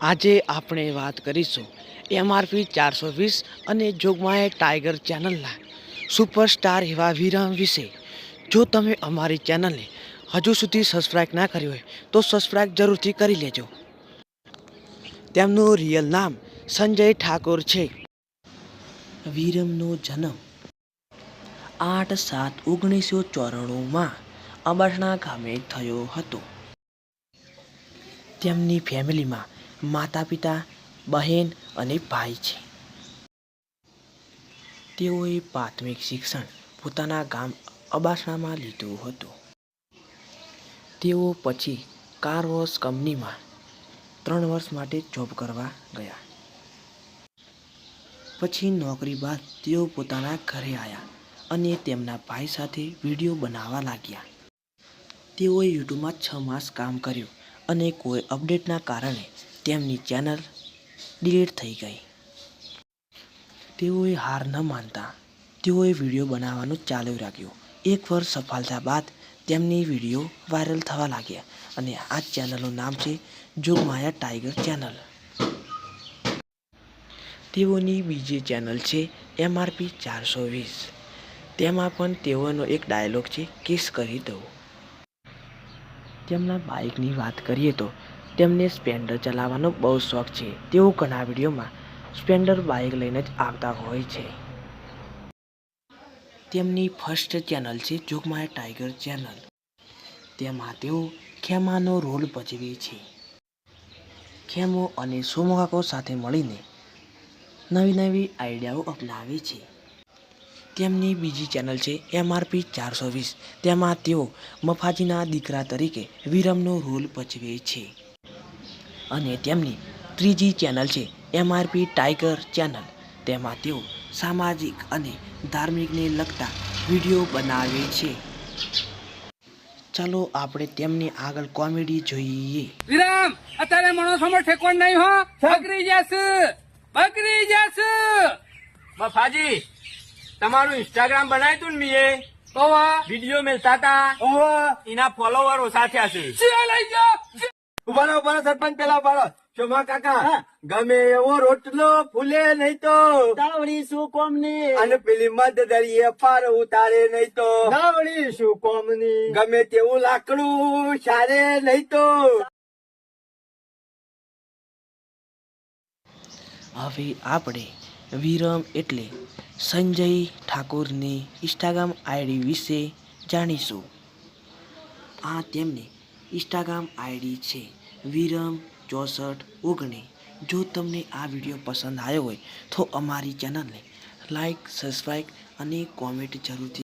આજે આપણે વાત કરીશું એમઆરપી ચારસો વીસ અને જોગમાએ ટાઈગર ચેનલના સુપરસ્ટાર એવા વિરામ વિશે. જો તમે અમારી ચેનલને હજુ સુધી સબસ્ક્રાઈબ ના કરી હોય, તો સબસ્ક્રાઈબ જરૂરથી કરી લેજો. તેમનું રિયલ નામ સંજય ઠાકોર છે. વિરમનો જન્મ આઠ સાત ઓગણીસો ચોરાણુંમાં અબરણા ગામે થયો હતો. તેમની ફેમિલીમાં માતા પિતા બહેન અને ભાઈ છે. તેઓએ પ્રાથમિક શિક્ષણ પોતાના ગામ અબાસણામાં લીધું હતું. તેઓ પછી કાર વોશ કંપનીમાં ત્રણ વર્ષ માટે જોબ કરવા ગયા. પછી નોકરી બાદ તેઓ પોતાના ઘરે આવ્યા અને તેમના ભાઈ સાથે વીડિયો બનાવવા લાગ્યા. તેઓએ યુટ્યુબમાં છ માસ કામ કર્યું અને કોઈ અપડેટના કારણે તેમની ચેનલ ડિલીટ થઈ ગઈ. તેઓએ હાર ન માનતા. તેઓએ વીડિયો બનાવવાનું ચાલુ રાખ્યું. એક વર્ષ સફળતા બાદ તેમની વીડિયો વાયરલ થવા લાગ્યા અને આ ચેનલનું નામ છે જોગમાયા ટાઈગર ચેનલ. તેઓની બીજી ચેનલ છે એમઆરપી ચારસો વીસ. તેમાં પણ તેઓનો એક ડાયલોગ છે, કિસ કરી દઉં. તેમના બાઇકની વાત કરીએ તો તેમને સ્પ્લેન્ડર ચલાવવાનો બહુ શોખ છે તેઓ ઘણા વિડીયોમાં સ્પ્લેન્ડર બાઇક લઈને જ આવતા હોય છે. તેમની ફર્સ્ટ ચેનલ છે જોગમાયા ટાઈગર ચેનલ. તેમાં તેઓ ખેમાનો રોલ ભજવે છે. ખેમો અને સોમકાકો સાથે મળીને નવી નવી આઈડિયાઓ અપનાવે છે. તેમની બીજી ચેનલ છે એમઆરપી ચારસો વીસ. તેમાં તેઓ મફાજીના દીકરા તરીકે વિરમનો રોલ ભજવે છે. અને તેમની ત્રીજી ચેનલ છે એમઆરપી ટાઈગર ચેનલ તેમાં તેઓ સામાજિક અને ધાર્મિકને લગતા વીડિયો બનાવે છે. ચાલો આપણે તેમની આગળ કોમેડી જોઈએ. વિરામ! અત્યારે માણસોમાં ઠેકવાન નહીં હો. બકરી જશે. બકરી જશે. મફાજી તમારું ઇન્સ્ટાગ્રામ બનાવ્યું તું ને મીએ? ઓવા વીડિયો મેલતા હતા? ઓવા એના ફોલોવર ઓછા થયા છે. લઈ જાઓ ઉભારો ઉભારો સરપંચ પેલા ઉભારો ચોમા કાકા ગમે એવો રોટલો ફૂલે નહીં તો. તાવડી શું કોમની? અને પેલી મધ દરિયે પાર ઉતારે નહીં તો. તાવડી શું કોમની? ગમે તેવું લાકડું સારે નહીં તો. હવે આપણે વિરમ એટલે સંજય ઠાકોરની ઇન્સ્ટાગ્રામ આઈડી વિશે જાણીશું. આ તેમની ઇન્સ્ટાગ્રામ આઈડી છે. વિરમ, ચોસઠ ઓગણીસ જો તમને આ વીડિયો પસંદ આવ્યો હોય, તો અમારી ચેનલને લાઈક, સબસ્ક્રાઈબ અને કોમેન્ટ જરૂરથી